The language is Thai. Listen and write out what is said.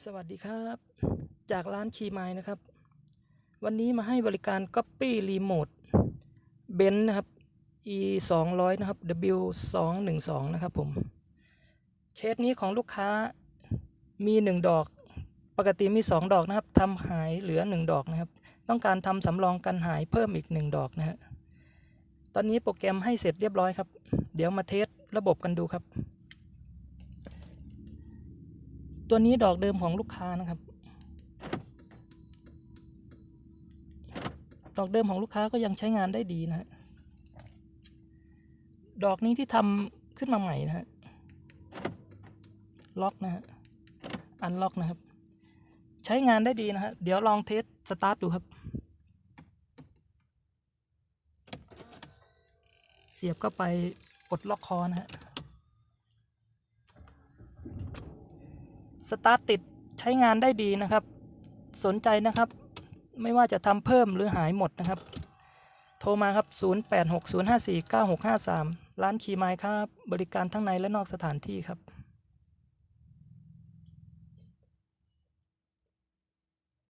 สวัสดีครับ จากร้านคีไมล์นะครับ วันนี้มาให้บริการ Copy Remote เบนนะครับ e 2 0 0นะครับ w 2 1 2นะครับผมเคสนี้ของลูกค้ามีหนึ่งดอก ปกติมีสองดอกนะครับทำหายเหลือหนึ่งดอกนะครับ ต้องการทำสำรองกันหายเพิ่มอีกหนึ่งดอกนะฮะตอนนี้โปรแกรมให้เสร็จเรียบร้อยครับ เดี๋ยวมาเทสระบบกันดูครับ ตัวนี้ดอกเดิมของลูกค้านะครับ ดอกเดิมของลูกค้าก็ยังใช้งานได้ดีนะฮะ ดอกนี้ที่ทำขึ้นมาใหม่นะฮะ ล็อกนะฮะ อันล็อกนะครับ ใช้งานได้ดีนะฮะ เดี๋ยวลองเทสสตาร์ทดูครับ เสียบเข้าไปกดล็อกคอนะฮะ สตาร์ทติดใช้งานได้ดีนะครับ สนใจนะครับ ไม่ว่าจะทำเพิ่มหรือหายหมดนะครับ โทรมาครับ 0860549653 ร้านคีไมค์ครับ บริการทั้งในและนอกสถานที่ครับ